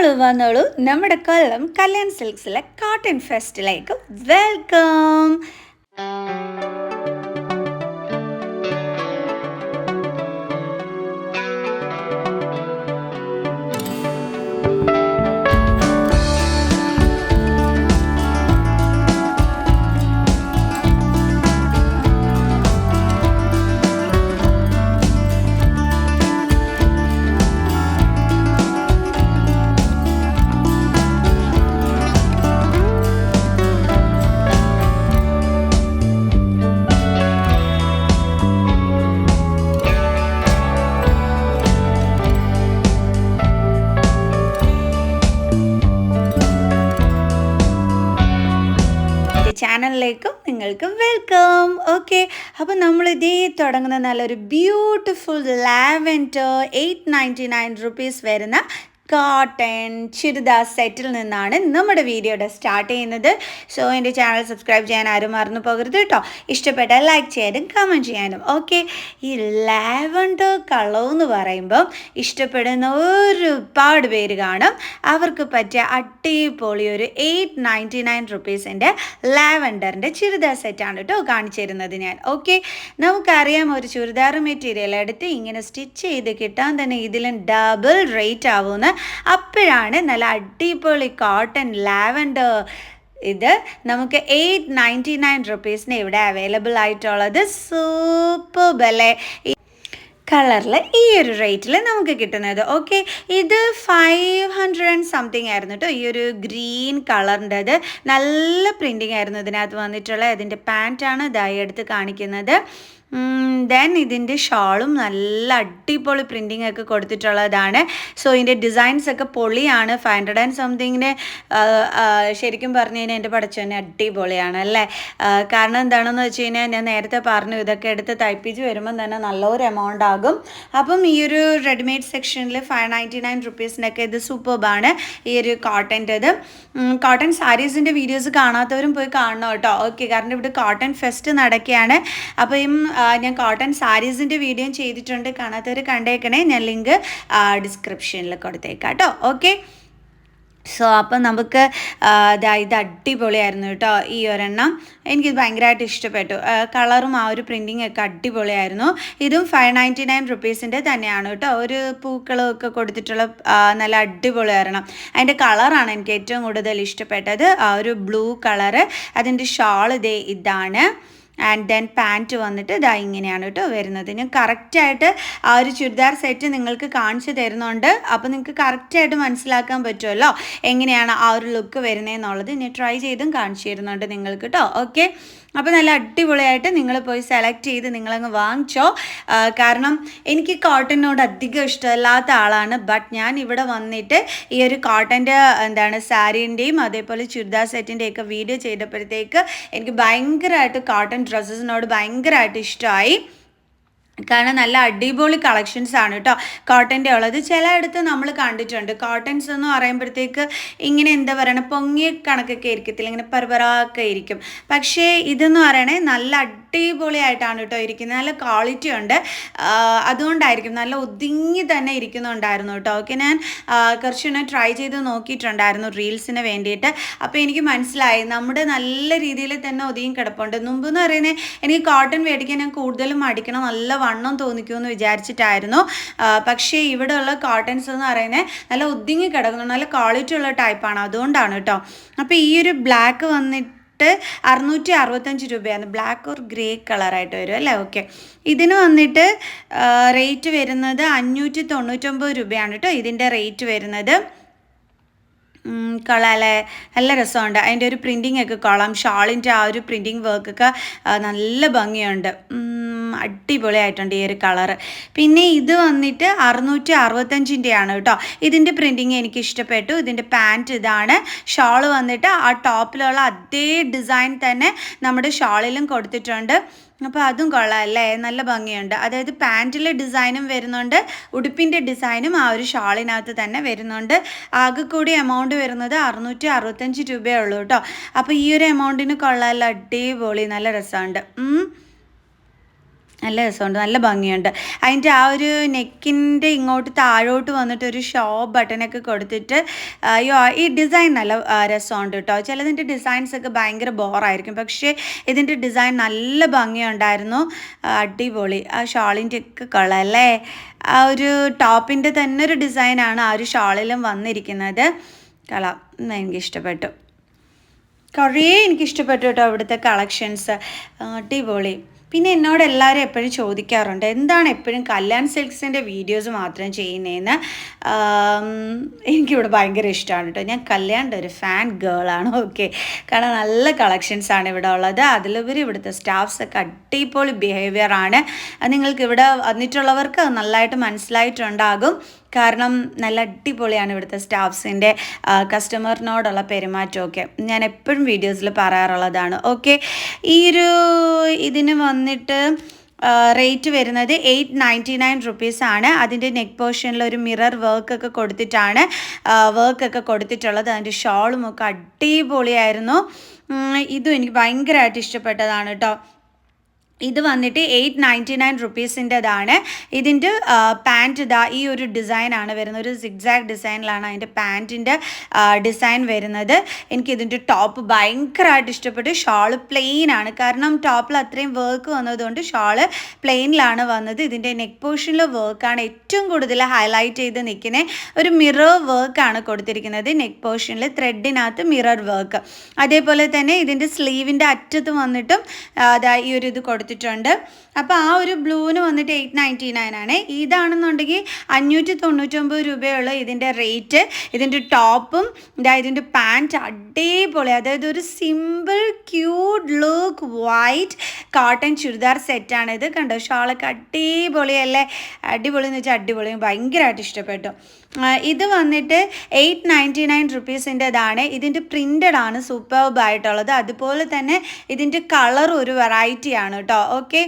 വന്നോളൂ. വന്നോളൂ നമ്മുടെ കൊല്ലം കല്യാൺ സിൽക്സിലെ കോട്ടൺ ഫെസ്റ്റിലേക്ക് വെൽക്കം ഓക്കെ. അപ്പോൾ നമ്മൾ ഇതേ തുടങ്ങുന്ന നല്ലൊരു beautiful lavender eight ninety nine rupees വരുന്ന കോട്ടൺ ചുരിദാർ സെറ്റിൽ നിന്നാണ് നമ്മുടെ വീഡിയോയുടെ സ്റ്റാർട്ട് ചെയ്യുന്നത്. സോ എന്റെ ചാനൽ സബ്സ്ക്രൈബ് ചെയ്യാൻ ആരും മറന്നു പോകരുത് കേട്ടോ ഇഷ്ടപ്പെട്ട ലൈക്ക് ചെയ്യാനും കമന്റ് ചെയ്യാനും. ഓക്കെ ഈ ലാവൻഡർ കളർ എന്ന് പറയുമ്പോൾ ഇഷ്ടപ്പെടുന്ന ഒരുപാട് പേര് കാണും. അവർക്ക് പറ്റിയ അടിപൊളി ഒരു എയ്റ്റ് നയന്റി നയൻ റുപ്പീസിന്റെ ലാവൻഡറിന്റെ ചുരിദാർ സെറ്റാണ് കേട്ടോ കാണിച്ചു തരുന്നത് ഞാൻ. ഓക്കെ നമുക്കറിയാം ഒരു ചുരിദാർ മെറ്റീരിയൽ എടുത്ത് ഇങ്ങനെ സ്റ്റിച്ച് ചെയ്ത് കിട്ടാൻ തന്നെ ഇതിലും ഡബിൾ റേറ്റ് ആവുമെന്ന്. അപ്പോഴാണ് നല്ല അടിപൊളി കോട്ടൺ ലാവൻഡർ ഇത് നമുക്ക് എയ്റ്റ് നയന്റി നയൻ റുപ്പീസിന് ഇവിടെ അവൈലബിൾ ആയിട്ടുള്ളത്. സൂപ്പർ ബലെ കളറിൽ ഈ ഒരു റേറ്റിൽ നമുക്ക് കിട്ടുന്നത്. ഓക്കെ ഇത് ഫൈവ് ഹൺഡ്രഡ് ആൻഡ് സംതിങ് ആയിരുന്നു കേട്ടോ ഈ ഒരു ഗ്രീൻ കളറിന്റെത്. നല്ല പ്രിന്റിങ് ആയിരുന്നു ഇതിനകത്ത് വന്നിട്ടുള്ള. ഇതിന്റെ പാന്റാണ് ഇതായി എടുത്ത് കാണിക്കുന്നത്. ദെൻ ഇതിന്റെ ഷാളും നല്ല അടിപൊളി പ്രിന്റിംഗ് ഒക്കെ കൊടുത്തിട്ടുള്ളതാണ്. സോ ഇതിന്റെ ഡിസൈൻസ് ഒക്കെ പൊളിയാണ്. ഫൈവ് ഹൺഡ്രഡ് ആൻഡ് സംതിങ്ങിന് ശരിക്കും പറഞ്ഞു കഴിഞ്ഞാൽ എന്റെ പഠിച്ചതന്നെ അടിപൊളിയാണ് അല്ലേ? കാരണം എന്താണെന്ന് വെച്ച് കഴിഞ്ഞാൽ ഞാൻ നേരത്തെ പറഞ്ഞു ഇതൊക്കെ എടുത്ത് തയ്പ്പിച്ച് വരുമ്പം തന്നെ നല്ലൊരു എമൗണ്ട് ആകും. അപ്പം ഈ ഒരു റെഡിമെയ്ഡ് സെക്ഷനിൽ ഫൈവ് നയന്റി നയൻ റുപ്പീസിനൊക്കെ ഇത് സൂപ്പർബാണ് ഈ ഒരു കോട്ടന്റെത് കോട്ടൺ സാരീസിന്റെ വീഡിയോസ് കാണാത്തവരും പോയി കാണണം കേട്ടോ. ഓക്കെ കാരണം ഇവിടെ കോട്ടൺ ഫെസ്റ്റ് നടക്കുകയാണ്. അപ്പം ഞാൻ കോട്ടൺ സാരീസിന്റെ വീഡിയോ ചെയ്തിട്ടുണ്ട്. കാണാത്തവർ കണ്ടേക്കണേ. ഞാൻ ലിങ്ക് ഡിസ്ക്രിപ്ഷനിൽ കൊടുത്തേക്കാം കേട്ടോ. ഓക്കെ. സോ അപ്പം നമുക്ക് ഇതാ അടിപൊളിയായിരുന്നു കേട്ടോ ഈ ഒരെണ്ണം. എനിക്കിത് ഭയങ്കരമായിട്ട് ഇഷ്ടപ്പെട്ടു. കളറും ആ ഒരു പ്രിന്റിങ് ഒക്കെ അടിപൊളിയായിരുന്നു. ഇതും ഫൈവ് നയന്റി നയൻ റുപ്പീസിന്റെ തന്നെയാണ് കേട്ടോ. ഒരു പൂക്കളൊക്കെ കൊടുത്തിട്ടുള്ള നല്ല അടിപൊളി ഒരെണ്ണം. അതിന്റെ കളറാണ് എനിക്ക് ഏറ്റവും കൂടുതൽ ഇഷ്ടപ്പെട്ടത്. ആ ഒരു ബ്ലൂ കളറ്. അതിന്റെ ഷാൾ ഇതേ ഇതാണ്. ആൻഡ് ദെൻ പാന്റ് വന്നിട്ട് ഇതാ ഇങ്ങനെയാണ് കേട്ടോ വരുന്നത്. ഞാൻ കറക്റ്റായിട്ട് ആ ഒരു ചുരിദാർ സെറ്റ് നിങ്ങൾക്ക് കാണിച്ചു തരുന്നുണ്ട്. അപ്പോൾ നിങ്ങൾക്ക് കറക്റ്റായിട്ട് മനസ്സിലാക്കാൻ പറ്റുമല്ലോ എങ്ങനെയാണ് ആ ഒരു ലുക്ക് വരുന്നതെന്നുള്ളത്. ഞാൻ ട്രൈ ചെയ്തും കാണിച്ചു തരുന്നുണ്ട് നിങ്ങൾക്ക് കേട്ടോ. ഓക്കെ അപ്പോൾ നല്ല അടിപൊളിയായിട്ട് നിങ്ങൾ പോയി സെലക്ട് ചെയ്ത് നിങ്ങളങ്ങ് വാങ്ങിച്ചോ. കാരണം എനിക്ക് കോട്ടനോട് അധികം ഇഷ്ടമല്ലാത്ത ആളാണ്. ബട്ട് ഞാൻ ഇവിടെ വന്നിട്ട് ഈ ഒരു കോട്ടന്റെ എന്താണ് സാരീന്റെയും അതേപോലെ ചുരിദാർ സെറ്റിന്റെയൊക്കെ വീഡിയോ ചെയ്തപ്പോഴത്തേക്ക് എനിക്ക് ഭയങ്കരമായിട്ട് കോട്ടൺ ഡ്രസ്സസിനോട് ഭയങ്കരമായിട്ട് ഇഷ്ടമായി. കാരണം നല്ല അടിപൊളി കളക്ഷൻസ് ആണ് കേട്ടോ കോട്ടന്റെ ഉള്ളത്. ചിലയിടത്ത് നമ്മൾ കണ്ടിട്ടുണ്ട്. കോട്ടൺസ് എന്ന് പറയുമ്പോഴത്തേക്ക് ഇങ്ങനെ എന്താ പറയണ? പൊങ്ങിയ കണക്കൊക്കെ ആയിരിക്കത്തില്ല. ഇങ്ങനെ പരപരാക്കെ ആയിരിക്കും. പക്ഷേ ഇതെന്ന് പറയണേ നല്ല അടിപൊളിയായിട്ടാണ് കേട്ടോ ഇരിക്കുന്നത്. നല്ല ക്വാളിറ്റി ഉണ്ട്. അതുകൊണ്ടായിരിക്കും നല്ല ഒതുങ്ങി തന്നെ ഇരിക്കുന്നുണ്ടായിരുന്നു കേട്ടോ ഓക്കെ ഞാൻ കുറച്ചൊന്ന് ട്രൈ ചെയ്ത് നോക്കിയിട്ടുണ്ടായിരുന്നു റീൽസിന് വേണ്ടിയിട്ട്. അപ്പോൾ എനിക്ക് മനസ്സിലായി. നമ്മുടെ നല്ല രീതിയിൽ തന്നെ ഒതുങ്ങി കിടപ്പുണ്ട്. മുമ്പ് എന്ന് പറയുന്നത് എനിക്ക് കോട്ടൺ മേടിക്കാൻ ഞാൻ കൂടുതലും അടിക്കണം നല്ല വണ്ണം തോന്നിക്കുമെന്ന് വിചാരിച്ചിട്ടായിരുന്നു. പക്ഷേ ഇവിടെയുള്ള കോട്ടൺസ് എന്ന് പറയുന്നത് നല്ല ഒതുങ്ങി കിടക്കുന്നു. നല്ല ക്വാളിറ്റി ഉള്ള ടൈപ്പാണ് അതുകൊണ്ടാണ് കേട്ടോ അപ്പോൾ ഈ ഒരു ബ്ലാക്ക് വന്നിട്ട് അറുന്നൂറ്റി അറുപത്തഞ്ച് രൂപയാണ്. ബ്ലാക്ക് ഓർ ഗ്രേ കളറായിട്ട് വരും അല്ലേ? ഓക്കെ ഇതിന് വന്നിട്ട് റേറ്റ് വരുന്നത് അഞ്ഞൂറ്റി തൊണ്ണൂറ്റൊമ്പത് രൂപയാണ് കേട്ടോ ഇതിന്റെ റേറ്റ് വരുന്നത്. കൊള്ളാല്ലേ നല്ല രസമുണ്ട്. അതിന്റെ ഒരു പ്രിന്റിംഗ് ഒക്കെ കൊള്ളാം. ഷാളിന്റെ ആ ഒരു പ്രിന്റിങ് വർക്കൊക്കെ നല്ല ഭംഗിയുണ്ട്. അടിപൊളിയായിട്ടുണ്ട് ഈ ഒരു കളർ പിന്നെ ഇത് വന്നിട്ട് അറുന്നൂറ്റി അറുപത്തഞ്ചിന്റെയാണ് കേട്ടോ. ഇതിന്റെ പ്രിന്റിങ് എനിക്ക് ഇഷ്ടപ്പെട്ടു. ഇതിന്റെ പാന്റ് ഇതാണ്. ഷാൾ വന്നിട്ട് ആ ടോപ്പിലുള്ള അതേ ഡിസൈൻ തന്നെ നമ്മുടെ ഷാളിലും കൊടുത്തിട്ടുണ്ട്. അപ്പോൾ അതും കൊള്ളാം അല്ലേ നല്ല ഭംഗിയുണ്ട്. അതായത് പാന്റിലെ ഡിസൈനും വരുന്നുണ്ട്. ഉടുപ്പിന്റെ ഡിസൈനും ആ ഒരു ഷാളിനകത്ത് തന്നെ വരുന്നുണ്ട്. ആകെ കൂടി എമൗണ്ട് വരുന്നത് അറുന്നൂറ്റി അറുപത്തഞ്ച് രൂപയേ ഉള്ളൂ കേട്ടോ. അപ്പോൾ ഈ ഒരു എമൗണ്ടിന് കൊള്ളാമല്ലോ അടിപൊളി. നല്ല രസമുണ്ട്. നല്ല രസമുണ്ട് നല്ല ഭംഗിയുണ്ട്. അതിന്റെ ആ ഒരു നെക്കിന്റെ ഇങ്ങോട്ട് താഴോട്ട് വന്നിട്ട് ഒരു ഷോ ബട്ടനൊക്കെ കൊടുത്തിട്ട് അയ്യോ ഈ ഡിസൈൻ നല്ല രസമുണ്ട് കേട്ടോ. ചിലതിന്റെ ഡിസൈൻസ് ഒക്കെ ഭയങ്കര ബോറായിരിക്കും പക്ഷേ ഇതിന്റെ ഡിസൈൻ നല്ല ഭംഗിയുണ്ടായിരുന്നു. അടിപൊളി ആ ഷാളിന്റെ ഒക്കെ അല്ലേ? ആ ഒരു ടോപ്പിന്റെ തന്നെ ഒരു ഡിസൈനാണ് ആ ഒരു ഷാളിലും വന്നിരിക്കുന്നത്. കള എനിക്ക് ഇഷ്ടപ്പെട്ടു. കുറേ എനിക്ക് ഇഷ്ടപ്പെട്ടു കേട്ടോ അവിടുത്തെ കളക്ഷൻസ്. അടിപൊളി. പിന്നെ എന്നോട് എല്ലാവരും എപ്പോഴും ചോദിക്കാറുണ്ട് എന്താണ് എപ്പോഴും കല്യാൺ സിൽക്സിന്റെ വീഡിയോസ് മാത്രം ചെയ്യുന്നതെന്ന് എനിക്കിവിടെ ഭയങ്കര ഇഷ്ടമാണ് കേട്ടോ. ഞാൻ കല്യാണിന്റെ ഒരു ഫാൻ ഗേളാണ് ഓക്കെ കാരണം നല്ല കളക്ഷൻസാണ് ഇവിടെ ഉള്ളത്. അതിലുപരി ഇവിടുത്തെ സ്റ്റാഫ്സ് ഒക്കെ അടിപൊളി അത് നിങ്ങൾക്ക് ഇവിടെ വന്നിട്ടുള്ളവർക്ക് നല്ലതായിട്ട് മനസ്സിലായിട്ടുണ്ടാകും. കാരണം നല്ല അടിപൊളിയാണ് ഇവിടുത്തെ സ്റ്റാഫ്സിന്റെ കസ്റ്റമറിനോടുള്ള പെരുമാറ്റമൊക്കെ. ഞാൻ എപ്പോഴും വീഡിയോസിൽ പറയാറുള്ളതാണ്. ഓക്കെ ഈ ഒരു ഇതിന് വന്നിട്ട് റേറ്റ് വരുന്നത് എയ്റ്റ് നയന്റി നയൻ റുപ്പീസ് ആണ്. അതിന്റെ നെക്ക് പോർഷനിൽ ഒരു മിറർ വർക്ക് ഒക്കെ കൊടുത്തിട്ടാണ് വർക്ക് ഒക്കെ കൊടുത്തിട്ടുള്ളത്. അതിന്റെ ഷോളും ഒക്കെ അടിപൊളിയായിരുന്നു. ഇതും എനിക്ക് ഭയങ്കരമായിട്ട് ഇഷ്ടപ്പെട്ടതാണ് കേട്ടോ ഇത് വന്നിട്ട് എയ്റ്റ് നയന്റി നയൻ റുപ്പീസിന്റെതാണ് ഇതിന്റെ പാന്റ് ഇതാ ഈ ഒരു ഡിസൈനാണ് വരുന്നത്. ഒരു സിക്സാക്ട് ഡിസൈനിലാണ് അതിന്റെ പാന്റിന്റെ ഡിസൈൻ വരുന്നത്. എനിക്ക് ഇതിന്റെ ടോപ്പ് ഭയങ്കരമായിട്ട് ഇഷ്ടപ്പെട്ടു. ഷാൾ പ്ലെയിൻ ആണ്. കാരണം ടോപ്പിൽ അത്രയും വർക്ക് വന്നതുകൊണ്ട് ഷാൾ പ്ലെയിനിലാണ് വന്നത്. ഇതിന്റെ നെക്ക് പോർഷനിൽ വർക്കാണ് ഏറ്റവും കൂടുതൽ ഹൈലൈറ്റ് ചെയ്ത് നിൽക്കുന്നത് ഒരു മിറർ വർക്കാണ് കൊടുത്തിരിക്കുന്നത്. നെക്ക് പോർഷനിൽ ത്രെഡിനകത്ത് മിറർ വർക്ക് അതേപോലെ തന്നെ ഇതിന്റെ സ്ലീവിന്റെ അറ്റത്ത് വന്നിട്ടും അതാ ഈ ഒരു ഇത് കൊടുത്തിട്ടുണ്ട്. അപ്പോൾ ആ ഒരു ബ്ലൂവിന് വന്നിട്ട് എയ്റ്റ് നയന്റി നയൻ ആണ്. ഇതാണെന്നുണ്ടെങ്കിൽ അഞ്ഞൂറ്റി തൊണ്ണൂറ്റൊമ്പത് രൂപയുള്ള ഇതിന്റെ റേറ്റ്. ഇതിന്റെ ടോപ്പും ഇതാ ഇതിന്റെ പാന്റ് അടിപൊളി. അതായത് ഒരു simple cute look white cotton churidar സെറ്റാണ് ഇത്. കണ്ടോ? ഷാളൊക്കെ അടിപൊളിയല്ലേ? അടിപൊളി എന്ന് വെച്ചാൽ അടിപൊളി ഭയങ്കരമായിട്ട് ഇഷ്ടപ്പെട്ടു. ഇത് വന്നിട്ട് എയ്റ്റ് നയന്റി നയൻ റുപ്പീസിന്റെതാണ് ഇതിന്റെ പ്രിന്റഡ് ആണ് സൂപ്പർബ് ആയിട്ടുള്ളത്. അതുപോലെ തന്നെ ഇതിന്റെ കളർ ഒരു വെറൈറ്റി ആണ് കേട്ടോ ഓക്കെ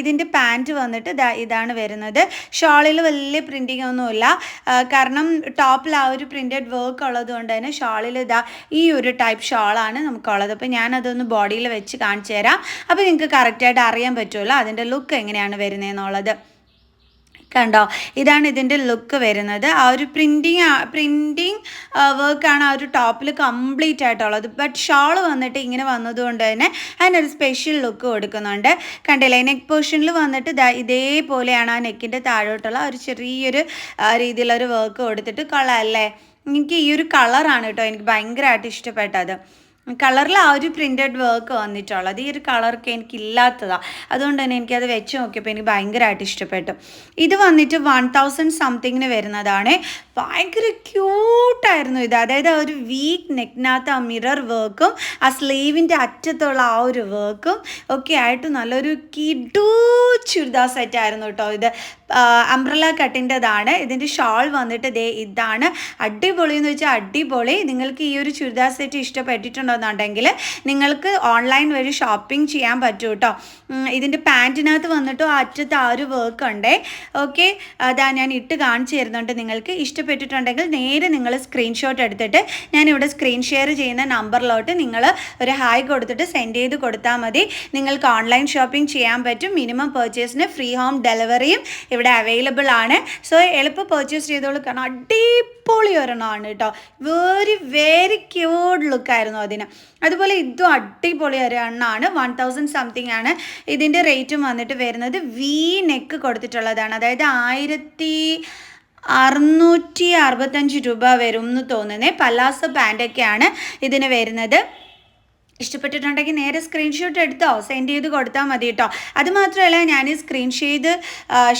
ഇതിന്റെ പാന്റ് വന്നിട്ട് ഇതാണ് വരുന്നത്. ഷോളിൽ വലിയ പ്രിന്റിംഗ് ഒന്നുമില്ല. കാരണം ടോപ്പിൽ ആ ഒരു പ്രിന്റഡ് വർക്ക് ഉള്ളത് കൊണ്ട് തന്നെ ഷോളിൽ ഇതാ ഈ ഒരു ടൈപ്പ് ഷോളാണ് നമുക്കുള്ളത്. അപ്പോൾ ഞാനതൊന്ന് ബോഡിയിൽ വെച്ച് കാണിച്ചു തരാം. അപ്പോൾ നിങ്ങൾക്ക് കറക്റ്റായിട്ട് അറിയാൻ പറ്റുമല്ലോ അതിന്റെ ലുക്ക് എങ്ങനെയാണ് വരുന്നതെന്നുള്ളത്. കണ്ടോ? ഇതാണ് ഇതിന്റെ ലുക്ക് വരുന്നത്. ആ ഒരു പ്രിന്റിങ് പ്രിന്റിങ് വർക്കാണ് ആ ഒരു ടോപ്പിൽ കംപ്ലീറ്റ് ആയിട്ടുള്ളത്. ബട്ട് ഷാൾ വന്നിട്ട് ഇങ്ങനെ വന്നതുകൊണ്ട് തന്നെ അതിനൊരു സ്പെഷ്യൽ ലുക്ക് കൊടുക്കുന്നുണ്ട്. കണ്ടില്ലേ? നെക്ക് പോർഷനിൽ വന്നിട്ട് ഇതേപോലെയാണ് ആ നെക്കിന്റെ താഴോട്ടുള്ള ഒരു ചെറിയൊരു രീതിയിലൊരു വർക്ക് കൊടുത്തിട്ട് കൊള്ളാം അല്ലേ? എനിക്ക് ഈ ഒരു കളറാണ് കേട്ടോ എനിക്ക് ഭയങ്കരമായിട്ട് ഇഷ്ടപ്പെട്ടത്. കളറിൽ ആ ഒരു പ്രിന്റഡ് വർക്ക് വന്നിട്ടുള്ളത് ഈ ഒരു കളർക്ക് എനിക്കില്ലാത്തതാണ് അതുകൊണ്ട് തന്നെ എനിക്കത് വെച്ച് നോക്കിയപ്പോൾ എനിക്ക് ഭയങ്കരമായിട്ട് ഇഷ്ടപ്പെട്ടു. ഇത് വന്നിട്ട് വൺ തൗസൻഡ് സംതിങ്ങിന് വരുന്നതാണ്. ഭയങ്കര ക്യൂട്ടായിരുന്നു ഇത്. അതായത് ആ ഒരു വീക്ക് നെക്കിനകത്ത് ആ മിറർ വർക്കും ആ സ്ലീവിന്റെ അറ്റത്തുള്ള ആ ഒരു വർക്കും ഒക്കെ ആയിട്ട് നല്ലൊരു കിഡു ചുരിദാർ സെറ്റായിരുന്നു കേട്ടോ ഇത്. അംബ്രല കട്ടിന്റെതാണ് ഇതിന്റെ ഷാൾ വന്നിട്ട് ദേ ഇതാണ്. അടിപൊളി എന്ന് വെച്ചാൽ അടിപൊളി. നിങ്ങൾക്ക് ഈ ഒരു ചുരിദാർ സെറ്റ് ഇഷ്ടപ്പെട്ടിട്ടുണ്ടെന്നുണ്ടെങ്കിൽ നിങ്ങൾക്ക് ഓൺലൈൻ വഴി ഷോപ്പിംഗ് ചെയ്യാൻ പറ്റും കേട്ടോ ഇതിന്റെ പാന്റിനകത്ത് വന്നിട്ട് അറ്റത്ത് ആ ഒരു വർക്ക് ഉണ്ടേ. ഓക്കെ അതാ ഞാൻ ഇട്ട് കാണിച്ചു തരുന്നുണ്ട്. നിങ്ങൾക്ക് ഇഷ്ടപ്പെട്ടിട്ടുണ്ടെങ്കിൽ നേരെ നിങ്ങൾ സ്ക്രീൻഷോട്ട് എടുത്തിട്ട് ഞാനിവിടെ സ്ക്രീൻ ഷെയർ ചെയ്യുന്ന നമ്പറിലോട്ട് നിങ്ങൾ ഒരു ഹായ് കൊടുത്തിട്ട് സെൻഡ് ചെയ്ത് കൊടുത്താൽ മതി. നിങ്ങൾക്ക് ഓൺലൈൻ ഷോപ്പിംഗ് ചെയ്യാൻ പറ്റും. മിനിമം പർച്ചേസിന് ഫ്രീ ഹോം ഡെലിവറിയും ഇവിടെ അവൈലബിൾ ആണ്. സോ എളുപ്പം പർച്ചേസ് ചെയ്തോളൂ. കാരണം അടിപൊളി ഒരെണ്ണമാണ് കേട്ടോ വെരി വെരി ക്യൂഡ് ലുക്കായിരുന്നു അതിന്. അതുപോലെ ഇതും അടിപൊളി ഒരു എണ്ണാണ്. വൺ തൗസൻഡ് സംതിങ് ആണ്. ഇതിന്റെ റേറ്റും വന്നിട്ട് വരുന്നത് വി നെക്ക് കൊടുത്തിട്ടുള്ളതാണ്. അതായത് ആയിരത്തി അറുന്നൂറ്റി അറുപത്തഞ്ച് രൂപ വരും എന്ന് തോന്നുന്നത് പലാസോ പാന്റൊക്കെയാണ് ഇതിന് വരുന്നത്. ഇഷ്ടപ്പെട്ടിട്ടുണ്ടെങ്കിൽ നേരെ സ്ക്രീൻഷോട്ട് എടുത്തോ? സെൻഡ് ചെയ്ത് കൊടുത്താൽ മതി കേട്ടോ. അതുമാത്രമല്ല ഞാൻ ഈ സ്ക്രീൻ ചെയ്ത്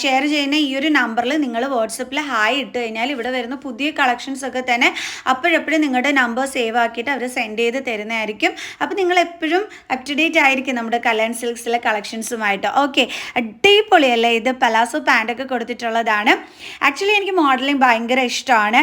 ഷെയർ ചെയ്യുന്ന ഈ ഒരു നമ്പറിൽ നിങ്ങൾ വാട്സപ്പിൽ ഹായ് ഇട്ട് കഴിഞ്ഞാൽ ഇവിടെ വരുന്ന പുതിയ കളക്ഷൻസ് ഒക്കെ തന്നെ അപ്പോഴെപ്പോഴും നിങ്ങളുടെ നമ്പർ സേവ് ആക്കിയിട്ട് അവർ സെൻഡ് ചെയ്ത് തരുന്നതായിരിക്കും. അപ്പോൾ നിങ്ങൾ എപ്പോഴും അപ് ടു ഡേറ്റ് ആയിരിക്കും നമ്മുടെ കല്യാൺ സിൽക്സിലെ കളക്ഷൻസുമായിട്ട് ഓക്കെ അടിപൊളിയല്ലേ? ഇത് പലാസോ പാന്റൊക്കെ കൊടുത്തിട്ടുള്ളതാണ്. ആക്ച്വലി എനിക്ക് മോഡലിംഗ് ഭയങ്കര ഇഷ്ടമാണ്.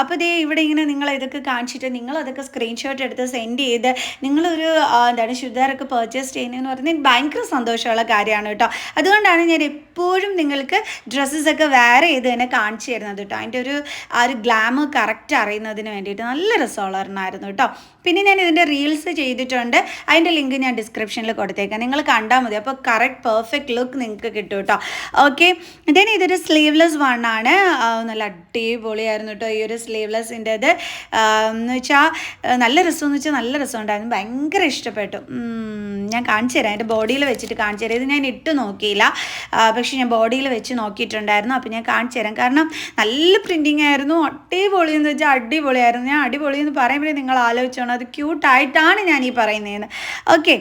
അപ്പോൾ ദേ ഇവിടെ ഇങ്ങനെ നിങ്ങൾ ഇതൊക്കെ കാണിച്ചിട്ട് നിങ്ങൾ അതൊക്കെ സ്ക്രീൻഷോട്ട് എടുത്ത് സെൻഡ് ചെയ്ത് നിങ്ങൾ ഒരു എന്താണ് ചുരിദാറൊക്കെ പർച്ചേസ് ചെയ്യുന്നതെന്ന് പറഞ്ഞാൽ ഭയങ്കര സന്തോഷമുള്ള കാര്യമാണ് കേട്ടോ. അതുകൊണ്ടാണ് ഞാൻ എപ്പോഴും നിങ്ങൾക്ക് ഡ്രസ്സസൊക്കെ വേറെ ചെയ്ത് തന്നെ കാണിച്ചു തരുന്നത് കേട്ടോ. അതിന്റെ ഒരു ആ ഒരു ഗ്ലാമ് കറക്റ്റ് അറിയുന്നതിന് വേണ്ടിയിട്ട്. നല്ല രസമുള്ളതായിരുന്നു കേട്ടോ. പിന്നെ ഞാൻ ഇതിന്റെ റീൽസ് ചെയ്തിട്ടുണ്ട്. അതിന്റെ ലിങ്ക് ഞാൻ ഡിസ്ക്രിപ്ഷനിൽ കൊടുത്തേക്കാം. നിങ്ങൾ കണ്ടാൽ മതി. അപ്പോൾ കറക്റ്റ് പെർഫെക്റ്റ് ലുക്ക് നിങ്ങൾക്ക് കിട്ടും കേട്ടോ ഓക്കെ ദെൻ ഇതൊരു സ്ലീവ്ലെസ് വൺ ആണ്. നല്ല അടിപൊളിയായിരുന്നു കേട്ടോ ഈ ഒരു സ്ലീവ്ലെസ്സിന്റെത് എന്ന് വെച്ചാൽ നല്ല രസമെന്ന് വെച്ചാൽ നല്ല രസമുണ്ടായിരുന്നു ഭയങ്കര ഇഷ്ടപ്പെട്ടു. ഞാൻ കാണിച്ചു തരാം. എന്റെ ബോഡിയിൽ വെച്ചിട്ട് കാണിച്ചു തരാം. ഇത് ഞാൻ ഇട്ട് നോക്കിയില്ല. പക്ഷേ ഞാൻ ബോഡിയിൽ വെച്ച് നോക്കിയിട്ടുണ്ടായിരുന്നു. അപ്പോൾ ഞാൻ കാണിച്ചു തരാം. കാരണം നല്ല പ്രിന്റിങ് ആയിരുന്നു. അടിപൊളി എന്ന് വെച്ചാൽ അടിപൊളിയായിരുന്നു. ഞാൻ അടിപൊളി എന്ന് പറയുമ്പോഴേ നിങ്ങൾ ആലോചിച്ചോണം അത് ക്യൂട്ടായിട്ടാണ് ഞാൻ ഈ പറയുന്നതെന്ന്. ഓക്കെ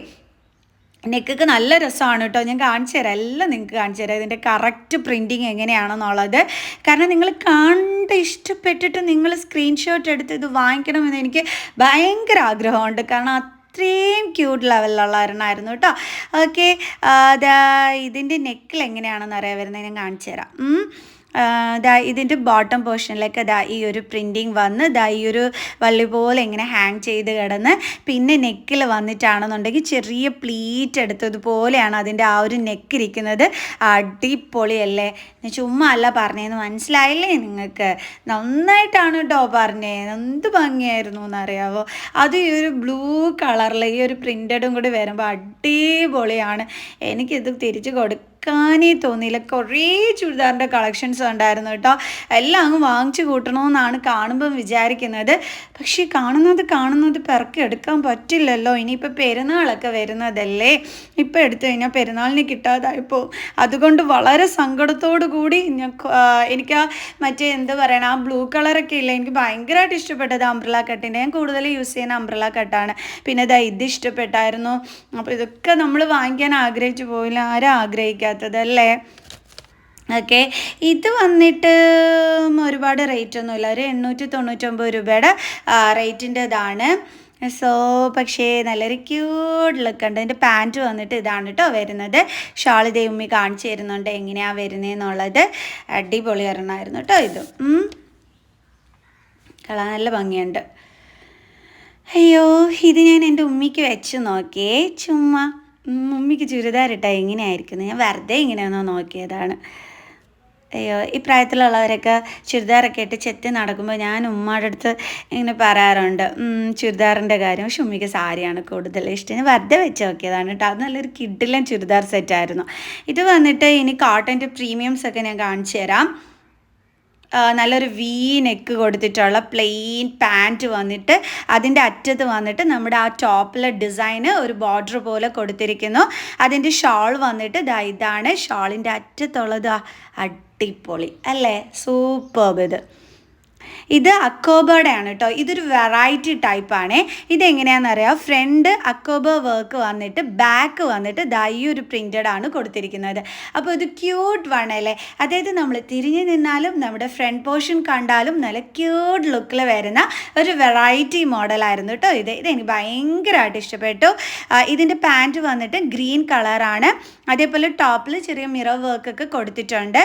നെക്കൊക്കെ നല്ല രസമാണ് കേട്ടോ ഞാൻ കാണിച്ചു തരാം. എല്ലാം നിങ്ങൾക്ക് കാണിച്ചു തരാം. ഇതിന്റെ കറക്റ്റ് പ്രിന്റിങ് എങ്ങനെയാണെന്നുള്ളത്. കാരണം നിങ്ങൾ കണ്ട് ഇഷ്ടപ്പെട്ടിട്ട് നിങ്ങൾ സ്ക്രീൻഷോട്ട് എടുത്ത് ഇത് വാങ്ങിക്കണമെന്ന് എനിക്ക് ഭയങ്കര ആഗ്രഹമുണ്ട്. കാരണം അത്രയും ക്യൂട്ട് ലെവലിലുള്ള ഒരെണ്ണമായിരുന്നു കേട്ടോ ഓക്കെ അതാ ഇതിന്റെ നെക്കിൽ എങ്ങനെയാണെന്ന് അറിയാൻ വരുന്നത് ഞാൻ കാണിച്ചു തരാം. ദാ ഇതിന്റെ ബോട്ടം പോർഷനിലേക്ക് ദാ ഈ ഒരു പ്രിന്റിങ് വന്ന് ദാ ഈ ഒരു വള്ളി പോലെ ഇങ്ങനെ ഹാങ് ചെയ്ത് കിടന്ന് പിന്നെ നെക്കിൽ വന്നിട്ടാണെന്നുണ്ടെങ്കിൽ ചെറിയ പ്ലീറ്റ് എടുത്തതുപോലെയാണ് അതിന്റെ ആ ഒരു നെക്ക് ഇരിക്കുന്നത്. അടിപൊളിയല്ലേ? ചുമ്മാ അല്ല പറഞ്ഞതെന്ന് മനസ്സിലായില്ലേ നിങ്ങൾക്ക്? നന്നായിട്ടാണ് കേട്ടോ പറഞ്ഞേ. എന്ത് ഭംഗിയായിരുന്നു എന്നറിയാവോ? അത് ഈ ഒരു ബ്ലൂ കളറിൽ ഈ ഒരു പ്രിന്റഡും കൂടി വരുമ്പോൾ അടിപൊളിയാണ്. എനിക്കിത് തിരിച്ച് കൊടുക്കും എടുക്കാനേ തോന്നിയില്ല. കുറേ ചുരിദാറിന്റെ കളക്ഷൻസ് ഉണ്ടായിരുന്നു കേട്ടോ. എല്ലാം അങ്ങ് വാങ്ങിച്ചു കൂട്ടണമെന്നാണ് കാണുമ്പം വിചാരിക്കുന്നത്. പക്ഷേ കാണുന്നത് കാണുന്നത് പിറക്കി എടുക്കാൻ പറ്റില്ലല്ലോ. ഇനിയിപ്പോൾ പെരുന്നാളൊക്കെ വരുന്നതല്ലേ? ഇപ്പോൾ എടുത്തു കഴിഞ്ഞാൽ പെരുന്നാളിന് കിട്ടാതായിപ്പോൾ അതുകൊണ്ട് വളരെ സങ്കടത്തോടു കൂടി ഞാൻ എനിക്ക് മറ്റേ എന്ത് പറയണം ആ ബ്ലൂ കളറൊക്കെ ഇല്ല? എനിക്ക് ഭയങ്കരമായിട്ട് ഇഷ്ടപ്പെട്ടത് അംബ്രല കട്ടിന്റെ ഞാൻ കൂടുതൽ യൂസ് ചെയ്യുന്ന അംബ്രല കട്ടാണ് പിന്നെ ദാ ഇത് ഇഷ്ടപ്പെട്ടായിരുന്നു. അപ്പോൾ ഇതൊക്കെ നമ്മൾ വാങ്ങിക്കാൻ ആഗ്രഹിച്ചു പോയില്ല. ആരും ആഗ്രഹിക്കാത്തത്? അല്ലേ ഓക്കെ. ഇത് വന്നിട്ട് ഒരുപാട് റേറ്റ് ഒന്നുമില്ല. ഒരു എണ്ണൂറ്റി തൊണ്ണൂറ്റൊമ്പത് രൂപയുടെ റേറ്റിന്റെതാണ് സോ പക്ഷേ നല്ലൊരു ക്യൂട്ട് ലുക്ക് ഉണ്ട്. അതിന്റെ പാന്റ് വന്നിട്ട് ഇതാണ് കേട്ടോ വരുന്നത്. ഷാളി ദേവമ്മി കാണിച്ചു തരുന്നുണ്ട് എങ്ങനെയാണ് വരുന്നതെന്നുള്ളത് അടിപൊളി ഒരെണ്ണമായിരുന്നു കേട്ടോ ഇത്. കള നല്ല ഭംഗിയുണ്ട്. അയ്യോ ഇത് ഞാൻ എന്റെ ഉമ്മിക്ക് വെച്ച് നോക്കിയേ ചുമ്മാ. ചുരിദാർ ഇട്ടാൽ എങ്ങനെയായിരിക്കുന്നത് ഞാൻ വെറുതെ ഇങ്ങനെയൊന്ന് നോക്കിയതാണ്. അയ്യോ ഈ പ്രായത്തിലുള്ളവരൊക്കെ ചുരിദാറൊക്കെ ഇട്ട് ചെത്തി നടക്കുമ്പോൾ ഞാൻ ഉമ്മയുടെ അടുത്ത് ഇങ്ങനെ പറയാറുണ്ട് ചുരിദാറിന്റെ കാര്യം. പക്ഷെ ഉമ്മിക്ക് സാരിയാണ് കൂടുതൽ ഇഷ്ടം. ഞാൻ വെറുതെ വെച്ച് നോക്കിയതാണ് കേട്ടോ. അത് നല്ലൊരു കിഡിലൻ ചുരിദാർ സെറ്റായിരുന്നു. ഇത് വന്നിട്ട് ഇനി കോട്ടന്റെ പ്രീമിയംസ് ഒക്കെ ഞാൻ കാണിച്ചു തരാം. നല്ലൊരു വി നെക്ക് കൊടുത്തിട്ടുള്ള പ്ലെയിൻ പാന്റ് വന്നിട്ട് അതിന്റെ അറ്റത്ത് വന്നിട്ട് നമ്മുടെ ആ ടോപ്പിലെ ഡിസൈന് ഒരു ബോർഡർ പോലെ കൊടുത്തിരിക്കുന്നു. അതിന്റെ ഷോൾ വന്നിട്ട് ഇതാ ഇതാണ്. ഷോളിന്റെ അറ്റത്തുള്ളത് അടിപൊളി. അല്ലേ? സൂപ്പർബ് ഇത്. ഇത് അക്കോബയുടെ ആണ് കേട്ടോ. ഇതൊരു വെറൈറ്റി ടൈപ്പാണ് ഇതെങ്ങനെയാണെന്ന് അറിയാം ഫ്രണ്ട് അക്കോബ വർക്ക് വന്നിട്ട് ബാക്ക് വന്നിട്ട് ദാ ഒരു പ്രിന്റഡ് ആണ് കൊടുത്തിരിക്കുന്നത്. അപ്പോൾ ഇത് ക്യൂട്ട് വണ്ണല്ലേ അതായത് നമ്മൾ തിരിഞ്ഞു നിന്നാലും നമ്മുടെ ഫ്രണ്ട് പോർഷൻ കണ്ടാലും നല്ല ക്യൂട്ട് ലുക്കിൽ വരുന്ന ഒരു വെറൈറ്റി മോഡലായിരുന്നു കേട്ടോ ഇത്. ഇത് എനിക്ക് ഭയങ്കരമായിട്ട് ഇഷ്ടപ്പെട്ടു. ഇതിന്റെ പാന്റ് വന്നിട്ട് ഗ്രീൻ കളറാണ് അതേപോലെ ടോപ്പിൽ ചെറിയ മിറർ വർക്കൊക്കെ കൊടുത്തിട്ടുണ്ട്.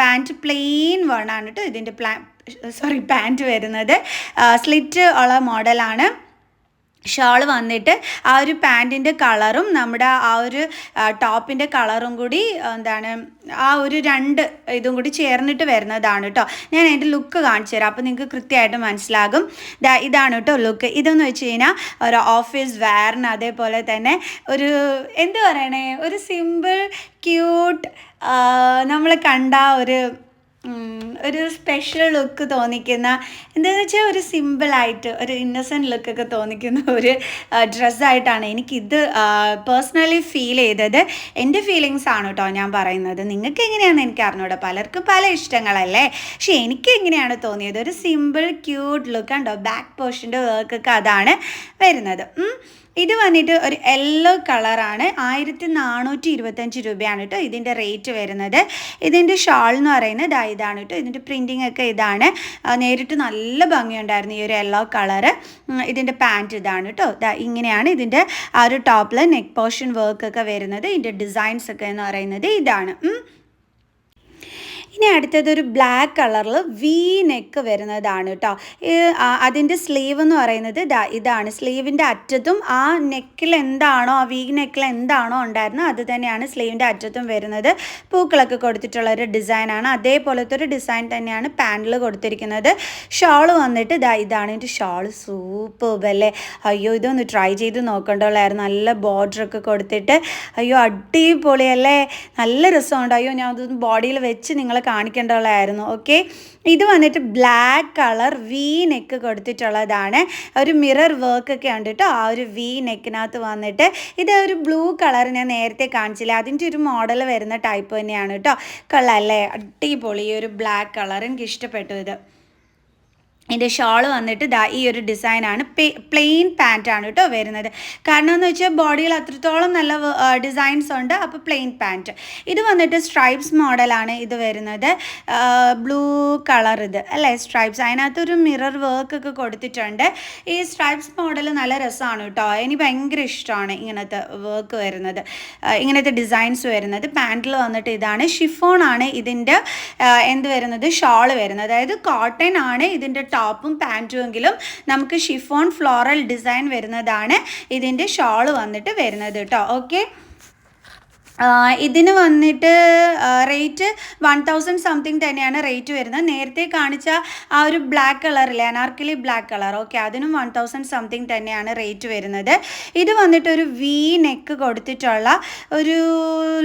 പാന്റ് പ്ലെയിൻ വൺ ആണ് കേട്ടോ ഇതിന്റെ സോറി പാന്റ് വരുന്നത്. സ്ലിറ്റ് ഉള്ള മോഡലാണ് ഷാൾ വന്നിട്ട് ആ ഒരു പാന്റിന്റെ കളറും നമ്മുടെ ആ ഒരു ടോപ്പിന്റെ കളറും കൂടി എന്താണ് ആ ഒരു രണ്ട് ഇതും കൂടി ചേർന്നിട്ട് വരുന്നതാണ് കേട്ടോ ഞാൻ അതിന്റെ ലുക്ക് കാണിച്ചു തരാം. അപ്പോൾ നിങ്ങൾക്ക് കൃത്യമായിട്ട് മനസ്സിലാകും. ഇതാണ് കേട്ടോ ലുക്ക് ഇതെന്ന് വെച്ച് കഴിഞ്ഞാൽ ഒരു ഓഫീസ് വെയറിന് അതേപോലെ തന്നെ ഒരു എന്ത് പറയണേ ഒരു സിമ്പിൾ ക്യൂട്ട് നമ്മൾ കണ്ട ഒരു ഒരു സ്പെഷ്യൽ ലുക്ക് തോന്നിക്കുന്ന എന്താണെന്ന് വെച്ചാൽ ഒരു സിമ്പിളായിട്ട് ഒരു ഇന്നസെന്റ് ലുക്കൊക്കെ തോന്നിക്കുന്ന ഒരു ഡ്രസ്സായിട്ടാണ് എനിക്കിത് പേഴ്സണലി ഫീൽ ചെയ്തത്. എന്റെ ഫീലിങ്സ് ആണ് കേട്ടോ ഞാൻ പറയുന്നത്. നിങ്ങൾക്ക് എങ്ങനെയാണെന്ന് എനിക്ക് അറിഞ്ഞൂടെ. പലർക്കും പല ഇഷ്ടങ്ങളല്ലേ? പക്ഷേ എനിക്ക് എങ്ങനെയാണ് തോന്നിയത്? ഒരു സിമ്പിൾ ക്യൂട്ട് ലുക്ക് ഉണ്ടോ ബാക്ക് പോർഷന്റെ വർക്കൊക്കെ അതാണ് വരുന്നത്. ഇത് വന്നിട്ട് ഒരു യെല്ലോ കളറാണ് ആയിരത്തി നാനൂറ്റി ഇരുപത്തഞ്ച് രൂപയാണ് കേട്ടോ ഇതിന്റെ റേറ്റ് വരുന്നത്. ഇതിന്റെ ഷാൾ എന്ന് പറയുന്നത് ഇതാണ് കേട്ടോ ഇതിന്റെ പ്രിന്റിംഗ് ഒക്കെ ഇതാണ്. നേരിട്ട് നല്ല ഭംഗിയുണ്ടായിരുന്നു ഈ ഒരു യെല്ലോ കളറ് ഇതിന്റെ പാന്റ് ഇതാണ് കേട്ടോ ഇങ്ങനെയാണ് ഇതിന്റെ ആ ഒരു ടോപ്പിൽ നെക്ക് പോർഷൻ വർക്ക് ഒക്കെ വരുന്നത്. ഇതിന്റെ ഡിസൈൻസ് ഒക്കെ എന്ന് പറയുന്നത് ഇതാണ്. ഇനി അടുത്തത് ഒരു ബ്ലാക്ക് കളറിൽ വി നെക്ക് വരുന്നതാണ് കേട്ടോ അതിന്റെ സ്ലീവ് എന്ന് പറയുന്നത് ഇതാണ്. സ്ലീവിന്റെ അറ്റത്തും ആ നെക്കിൽ എന്താണോ ആ വി നെക്കിൽ എന്താണോ ഉണ്ടായിരുന്നത് അത് തന്നെയാണ് സ്ലീവിന്റെ അറ്റത്തും വരുന്നത്. പൂക്കളൊക്കെ കൊടുത്തിട്ടുള്ള ഒരു ഡിസൈനാണ് അതേപോലത്തെ ഒരു ഡിസൈൻ തന്നെയാണ് പാന്റിൽ കൊടുത്തിരിക്കുന്നത്. ഷോൾ വന്നിട്ട് ദാ ഇതാണ്. എന്റെ ഷോൾ സൂപ്പർ അല്ലേ? അയ്യോ ഇതൊന്ന് ട്രൈ ചെയ്ത് നോക്കണ്ടുള്ളായിരുന്നു നല്ല ബോർഡറൊക്കെ കൊടുത്തിട്ട്. അയ്യോ അടിപൊളിയല്ലേ? നല്ല രസമുണ്ട്. അയ്യോ ഞാൻ അതൊന്ന് ബോഡിയിൽ വെച്ച് നിങ്ങളെ കാണിക്കേണ്ടതായിരുന്നു. ഓക്കെ? ഇത് വന്നിട്ട് ബ്ലാക്ക് കളർ വി നെക്ക് കൊടുത്തിട്ടുള്ളതാണ്. ഒരു മിറർ വർക്ക് ഒക്കെ ഉണ്ട് കേട്ടോ ആ ഒരു വി നെക്കിനകത്ത് വന്നിട്ട് ഇത് ഒരു ബ്ലൂ കളർ ഞാൻ നേരത്തെ കാണിച്ചില്ല. അതിന്റെ ഒരു മോഡൽ വരുന്ന ടൈപ്പ് തന്നെയാണ് കേട്ടോ കൊള്ളാം അടിപൊളി ഈ ഒരു ബ്ലാക്ക് കളർ എനിക്ക് ഇഷ്ടപ്പെട്ടു ഇത്. ഇതിന്റെ ഷോൾ വന്നിട്ട് ദാ ഈ ഒരു ഡിസൈനാണ് പ്ലെയിൻ പാന്റാണ് കേട്ടോ വരുന്നത്. കാരണം എന്ന് വെച്ചാൽ ബോഡിയിൽ അത്രത്തോളം നല്ല ഡിസൈൻസ് ഉണ്ട്. അപ്പോൾ പ്ലെയിൻ പാന്റ് ഇത് വന്നിട്ട് സ്ട്രൈപ്സ് മോഡലാണ് ഇത് വരുന്നത്. ബ്ലൂ കളർ ഇത് അല്ലേ? സ്ട്രൈപ്സ് അതിനകത്ത് ഒരു മിറർ വർക്ക് ഒക്കെ കൊടുത്തിട്ടുണ്ട്. ഈ സ്ട്രൈപ്സ് മോഡൽ നല്ല രസമാണ് കേട്ടോ എനിക്ക് ഭയങ്കര ഇഷ്ടമാണ് ഇങ്ങനത്തെ വർക്ക് വരുന്നത്. ഇങ്ങനത്തെ ഡിസൈൻസ് വരുന്നത്. പാന്റിൽ വന്നിട്ട് ഇതാണ്. ഷിഫോൺ ആണ് ഇതിന്റെ എന്ത് വരുന്നത്? ഷാൾ വരുന്നത്. അതായത് കോട്ടൺ ആണ് ഇതിന്റെ ടോപ്പും പാന്റും എങ്കിലും നമുക്ക് ഷിഫോൺ ഫ്ലോറൽ ഡിസൈൻ വരുന്നതാണ് ഇതിന്റെ ഷോൾ വന്നിട്ട് വരുന്നത് കേട്ടോ ഓക്കെ ഇതിന് വന്നിട്ട് റേറ്റ് വൺ തൗസൻഡ് സംതിങ് തന്നെയാണ് റേറ്റ് വരുന്നത്. നേരത്തെ കാണിച്ച ആ ഒരു ബ്ലാക്ക് കളറില്ലേ അനാർക്കലി ബ്ലാക്ക് കളർ ഓക്കെ അതിനും വൺ തൗസൻഡ് സംതിങ് തന്നെയാണ് റേറ്റ് വരുന്നത്. ഇത് വന്നിട്ട് ഒരു വി നെക്ക് കൊടുത്തിട്ടുള്ള ഒരു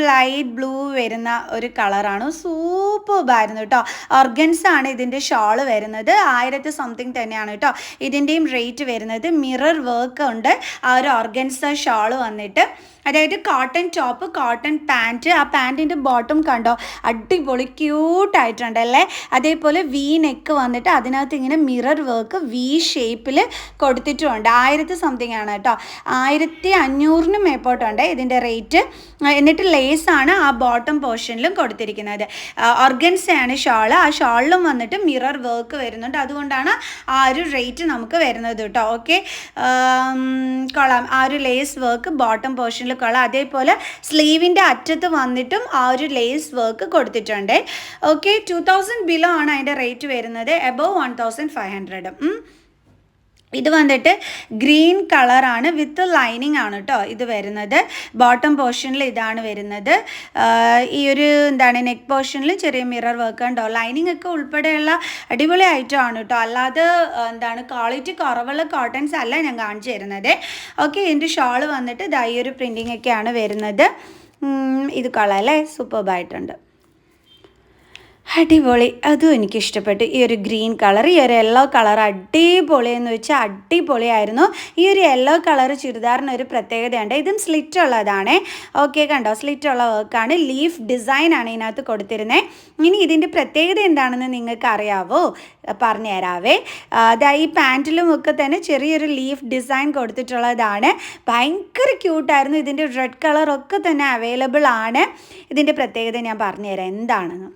ലൈറ്റ് ബ്ലൂ വരുന്ന ഒരു കളറാണ് സൂപ്പർബായിരുന്നു കേട്ടോ ഓർഗൻസ് ആണ് ഇതിന്റെ ഷോൾ വരുന്നത്. ആയിരത്തി സംതിങ് തന്നെയാണ് കേട്ടോ ഇതിന്റെയും റേറ്റ് വരുന്നത്. മിറർ വർക്ക് ഉണ്ട്. ആ ഒരു ഓർഗൻസ ഷോൾ വന്നിട്ട്. അതായത് കോട്ടൺ ടോപ്പ് കോട്ടൺ പാന്റ് ആ പാന്റിന്റെ ബോട്ടം കണ്ടോ? അടിപൊളി ക്യൂട്ടായിട്ടുണ്ട് അല്ലേ? അതേപോലെ വി നെക്ക് വന്നിട്ട് അതിനകത്ത് ഇങ്ങനെ മിറർ വർക്ക് വി ഷേപ്പിൽ കൊടുത്തിട്ടുമുണ്ട്. ആയിരത്തി സംതിങ് ആണ് കേട്ടോ. ആയിരത്തി അഞ്ഞൂറിന് മേപ്പോട്ടുണ്ട് ഇതിന്റെ റേറ്റ് എന്നിട്ട് ലേസാണ് ആ ബോട്ടം പോർഷനിലും കൊടുത്തിരിക്കുന്നത്. ഓർഗൻസയാണ് ഷാൾ ആ ഷാളിലും വന്നിട്ട് മിറർ വർക്ക് വരുന്നുണ്ട്. അതുകൊണ്ടാണ് ആ ഒരു റേറ്റ് നമുക്ക് വരുന്നത് കേട്ടോ. ഓക്കെ കൊള്ളാം. ആ ഒരു ലേസ് വർക്ക് ബോട്ടം പോർഷനിൽ കൊള്ളാം അതേപോലെ സ്ലീവിന്റെ അറ്റത്ത് വന്നിട്ടും ആ ഒരു ലേസ് വർക്ക് കൊടുത്തിട്ടുണ്ട്. ഓക്കെ ടു തൗസൻഡ് ബിലോ ആണ് അതിന്റെ റേറ്റ് വരുന്നത്. Above one thousand five hundred ഇത് വന്നിട്ട് ഗ്രീൻ കളറാണ് വിത്ത് ലൈനിങ് ആണ് കേട്ടോ ഇത് വരുന്നത്. ബോട്ടം പോർഷനിൽ ഇതാണ് വരുന്നത്. ഈ ഒരു എന്താണ് നെക്ക് പോർഷനിൽ ചെറിയ മിറർ വർക്ക് ഉണ്ടോ? ലൈനിങ് ഒക്കെ ഉൾപ്പെടെയുള്ള അടിപൊളി ഐറ്റം ആണ് കേട്ടോ അല്ലാതെ എന്താണ് ക്വാളിറ്റി കുറവുള്ള കോട്ടൺസ് അല്ല ഞാൻ കാണിച്ചു തരുന്നത്. ഓക്കെ ഇതിന്റെ ഷാൾ വന്നിട്ട് ഇതായി ഒരു പ്രിന്റിങ് ഒക്കെയാണ് വരുന്നത്. ഇത് കളല്ലേ സൂപ്പർബായിട്ടുണ്ട് അടിപൊളി. അതും എനിക്ക് ഇഷ്ടപ്പെട്ടു ഈ ഒരു ഗ്രീൻ കളർ ഈ ഒരു യെല്ലോ കളർ അടിപൊളി എന്ന് വെച്ചാൽ അടിപൊളിയായിരുന്നു. ഈ ഒരു യെല്ലോ കളർ ചുരിദാറിന് ഒരു പ്രത്യേകതയുണ്ട്. ഇതും സ്ലിറ്റ് ഉള്ളതാണ്. ഓക്കെ കണ്ടോ? സ്ലിറ്റ് ഉള്ള വർക്കാണ് ലീഫ് ഡിസൈൻ ആണ് ഇതിനകത്ത് കൊടുത്തിരുന്നത് ഇനി ഇതിന്റെ പ്രത്യേകത എന്താണെന്ന് നിങ്ങൾക്ക് അറിയാവോ പറഞ്ഞു തരാവേ. അതാ ഈ പാന്റിലും ഒക്കെ തന്നെ ചെറിയൊരു ലീഫ് ഡിസൈൻ കൊടുത്തിട്ടുള്ളതാണ്. ഭയങ്കര ക്യൂട്ടായിരുന്നു. ഇതിന്റെ റെഡ് കളറൊക്കെ തന്നെ അവൈലബിൾ ആണ്. ഇതിന്റെ പ്രത്യേകത ഞാൻ പറഞ്ഞുതരാം എന്താണെന്ന്.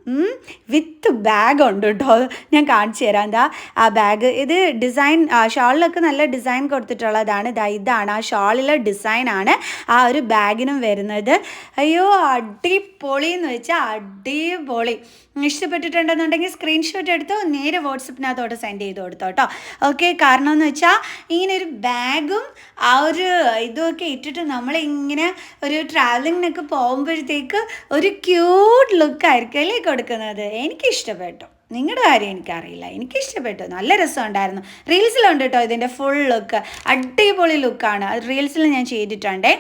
വിത്ത് ബാഗ് ഉണ്ട് കേട്ടോ ഞാൻ കാണിച്ചു തരാം. എന്താ ആ ബാഗ്. ഇത് ഡിസൈൻ ഷാളിലൊക്കെ നല്ല ഡിസൈൻ കൊടുത്തിട്ടുള്ളതാണ്. ഇതാ ഇതാണ് ആ ഷാളിലെ ഡിസൈനാണ് ആ ഒരു ബാഗിനും വരുന്നത്. അയ്യോ അടിപൊളി എന്ന് വെച്ചാൽ അടിപൊളി. ഇഷ്ടപ്പെട്ടിട്ടുണ്ടെന്നുണ്ടെങ്കിൽ സ്ക്രീൻഷോട്ട് എടുത്ത് നേരെ വാട്സപ്പിനകത്തോട്ട് സെൻഡ് ചെയ്ത് കൊടുത്തോ കേട്ടോ ഓക്കെ കാരണം എന്ന് വെച്ചാൽ ഇങ്ങനെ ഒരു ബാഗും ആ ഒരു ഇതുമൊക്കെ ഇട്ടിട്ട് നമ്മളിങ്ങനെ ഒരു ട്രാവലിങ്ങിനൊക്കെ പോകുമ്പോഴത്തേക്ക് ഒരു ക്യൂട്ട് ലുക്കായിരിക്കും അല്ലേ കൊടുക്കുന്നത്. എനിക്ക് എനിക്കിഷ്ടപ്പെട്ടു. നിങ്ങളുടെ കാര്യം എനിക്കറിയില്ല. എനിക്ക് എനിക്കിഷ്ടപ്പെട്ടു. നല്ല രസമുണ്ടായിരുന്നു. റീൽസിലുണ്ട് കേട്ടോ ഇതിന്റെ ഫുൾ ലുക്ക് അടിപൊളി ലുക്കാണ് അത് റീൽസിൽ ഞാൻ ചെയ്തിട്ടുണ്ടേ.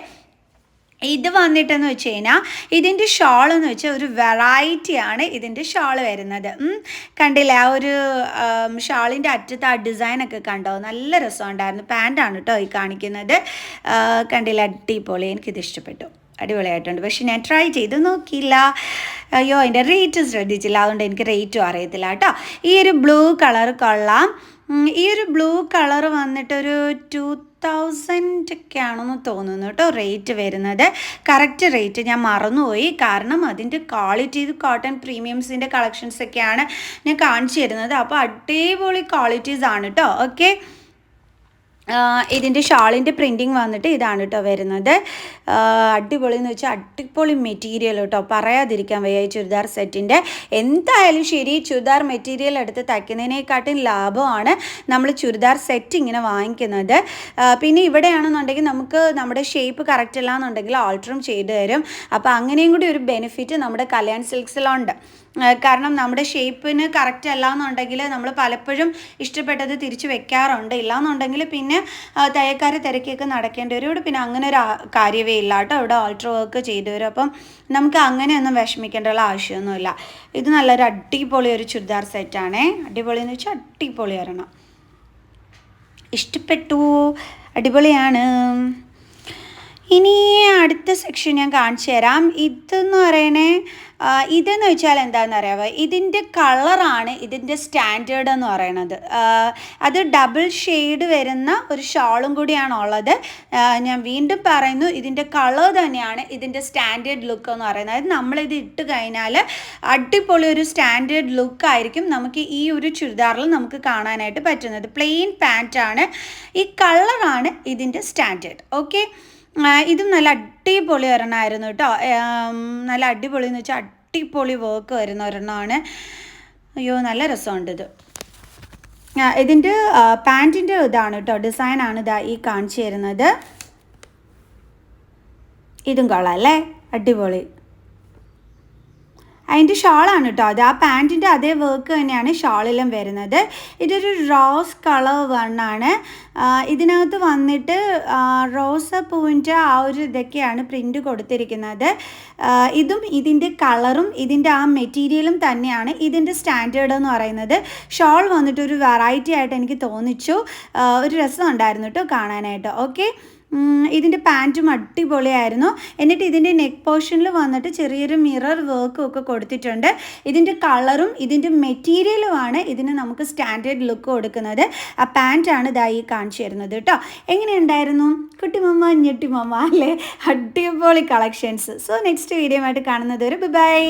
ഇത് വന്നിട്ടെന്ന് വെച്ച് കഴിഞ്ഞാൽ ഇതിന്റെ ഷോൾ എന്ന് വെച്ചാൽ ഒരു വെറൈറ്റിയാണ് ഇതിന്റെ ഷോൾ വരുന്നത്. കണ്ടില്ലേ? ആ ഒരു ഷാളിന്റെ അറ്റത്ത് ആ ഡിസൈനൊക്കെ കണ്ടോ? നല്ല രസമുണ്ടായിരുന്നു. പാന്റാണ് കേട്ടോ ഈ കാണിക്കുന്നത്. കണ്ടില്ല? അടിപൊളി. എനിക്കിത് ഇഷ്ടപ്പെട്ടു. അടിപൊളിയായിട്ടുണ്ട്. പക്ഷെ ഞാൻ ട്രൈ ചെയ്ത് നോക്കിയില്ല. അയ്യോ അതിന്റെ റേറ്റ് ശ്രദ്ധിച്ചില്ല. അതുകൊണ്ട് എനിക്ക് റേറ്റും അറിയത്തില്ല കേട്ടോ ഈ ഒരു ബ്ലൂ കളർ കൊള്ളാം. ഈ ഒരു ബ്ലൂ കളർ വന്നിട്ടൊരു ടു തൗസൻഡ് ഒക്കെ ആണെന്ന് തോന്നുന്നു കേട്ടോ റേറ്റ് വരുന്നത്. കറക്റ്റ് റേറ്റ് ഞാൻ മറന്നുപോയി. കാരണം അതിന്റെ ക്വാളിറ്റി ഇത് കോട്ടൺ പ്രീമിയംസിന്റെ കളക്ഷൻസ് ഒക്കെയാണ് ഞാൻ കാണിച്ചു തരുന്നത്. അപ്പോൾ അടിപൊളി ക്വാളിറ്റീസ് ആണ് കേട്ടോ ഓക്കെ ഇതിന്റെ ഷാളിന്റെ പ്രിന്റിങ് വന്നിട്ട് ഇതാണ് കേട്ടോ വരുന്നത്. അടിപൊളി എന്ന് വെച്ചാൽ അടിപൊളി മെറ്റീരിയൽ കേട്ടോ പറയാതിരിക്കാൻ വയ്യ ഈ ചുരിദാർ സെറ്റിന്റെ എന്തായാലും ശരി ചുരിദാർ മെറ്റീരിയൽ എടുത്ത് തയ്ക്കുന്നതിനേക്കാട്ടും ലാഭമാണ് നമ്മൾ ചുരിദാർ സെറ്റ് ഇങ്ങനെ വാങ്ങിക്കുന്നത്. പിന്നെ ഇവിടെയാണെന്നുണ്ടെങ്കിൽ നമുക്ക് നമ്മുടെ ഷേപ്പ് കറക്റ്റ് അല്ല എന്നുണ്ടെങ്കിൽ ആൾട്ടറും ചെയ്തു തരും. അപ്പോൾ അങ്ങനെയും കൂടി ഒരു ബെനിഫിറ്റ് നമ്മുടെ കല്യാൺ സിൽക്സിലുണ്ട് കാരണം നമ്മുടെ ഷേപ്പിന് കറക്റ്റ് അല്ല എന്നുണ്ടെങ്കിൽ നമ്മൾ പലപ്പോഴും ഇഷ്ടപ്പെട്ടത് തിരിച്ചു വെക്കാറുണ്ട്. ഇല്ല എന്നുണ്ടെങ്കിൽ പിന്നെ തയ്യക്കാരെ തിരക്കിയൊക്കെ നടക്കേണ്ടി വരും. ഇവിടെ പിന്നെ അങ്ങനെ ഒരു കാര്യമേ ഇല്ല കേട്ടോ. ഇവിടെ ഓൾട്ടർ വർക്ക് ചെയ്തു വരും. അപ്പം നമുക്ക് അങ്ങനെയൊന്നും വിഷമിക്കേണ്ടുള്ള ആവശ്യമൊന്നുമില്ല. ഇത് നല്ലൊരു അടിപൊളി ഒരു ചുരിദാർ സെറ്റാണേ അടിപൊളി എന്ന് വെച്ചാൽ അടിപൊളി വരണം ഇഷ്ടപ്പെട്ടു. അടിപൊളിയാണ്. ഇനി അടുത്ത സെക്ഷൻ ഞാൻ കാണിച്ചു തരാം. ഇതെന്ന് പറയണേ ഇതെന്ന് വെച്ചാൽ എന്താണെന്ന് അറിയാവ? ഇതിന്റെ കളറാണ് ഇതിന്റെ സ്റ്റാൻഡേർഡ് എന്ന് പറയണത്. അത് ഡബിൾ ഷെയ്ഡ് വരുന്ന ഒരു ഷാളും കൂടിയാണ് ഉള്ളത്. ഞാൻ വീണ്ടും പറയുന്നു ഇതിന്റെ കളർ തന്നെയാണ് ഇതിന്റെ സ്റ്റാൻഡേർഡ് ലുക്ക് എന്ന് പറയുന്നത്. അതായത് നമ്മളിത് ഇട്ട് കഴിഞ്ഞാൽ അടിപൊളി ഒരു സ്റ്റാൻഡേർഡ് ലുക്ക് ആയിരിക്കും നമുക്ക് ഈ ഒരു ചുരിദാറിൽ നമുക്ക് കാണാനായിട്ട് പറ്റുന്നത്. പ്ലെയിൻ പാന്റാണ് ഈ കളറാണ് ഇതിന്റെ സ്റ്റാൻഡേർഡ് ഓക്കെ ഇതും നല്ല അടിപൊളി ഒരെണ്ണമായിരുന്നു കേട്ടോ. നല്ല അടിപൊളി എന്ന് വെച്ചാൽ അടിപൊളി വർക്ക് വരുന്ന ഒരെണ്ണമാണ്. അയ്യോ നല്ല രസമുണ്ട് ഇത്. ഇതിന്റെ പാന്റിന്റെ ഇതാണ് കേട്ടോ. ഡിസൈനാണ് ഇതാ ഈ കാണിച്ചു തരുന്നത്. ഇതും കൊള്ളാം അല്ലേ? അടിപൊളി. അതിന്റെ ഷാളാണ് കേട്ടോ അത്. ആ പാന്റിന്റെ അതേ വർക്ക് തന്നെയാണ് ഷാളിലും വരുന്നത്. ഇതൊരു റോസ് കളർ വണ്ണാണ് ഇതിനകത്ത് വന്നിട്ട് റോസ് റോസപ്പൂവിന്റെ ആ ഒരു ഇതൊക്കെയാണ് പ്രിന്റ് കൊടുത്തിരിക്കുന്നത്. ഇതും ഇതിന്റെ കളറും ഇതിന്റെ ആ മെറ്റീരിയലും തന്നെയാണ് ഇതിന്റെ സ്റ്റാൻഡേർഡ് എന്ന് പറയുന്നത്. ഷോൾ വന്നിട്ട് ഒരു വെറൈറ്റി ആയിട്ട് എനിക്ക് തോന്നിച്ചു. ഒരു രസമുണ്ടായിരുന്നു കേട്ടോ കാണാനായിട്ട്. ഓക്കെ ഇതിന്റെ പാന്റും അടിപൊളിയായിരുന്നു. എന്നിട്ട് ഇതിന്റെ നെക്ക് പോർഷനിൽ വന്നിട്ട് ചെറിയൊരു മിറർ വർക്കും ഒക്കെ കൊടുത്തിട്ടുണ്ട്. ഇതിന്റെ കളറും ഇതിന്റെ മെറ്റീരിയലുമാണ് ഇതിന് നമുക്ക് സ്റ്റാൻഡേർഡ് ലുക്ക് കൊടുക്കുന്നത്. ആ പാന്റാണ് ഇതായി കാണിച്ചു തരുന്നത് കേട്ടോ എങ്ങനെയുണ്ടായിരുന്നു കുട്ടിമമ്മ ഞെട്ടിമമ്മ അല്ലേ? അടിപൊളി കളക്ഷൻസ് സോ നെക്സ്റ്റ് വീഡിയോ ആയിട്ട് കാണുന്നത് ഒരു ബൈ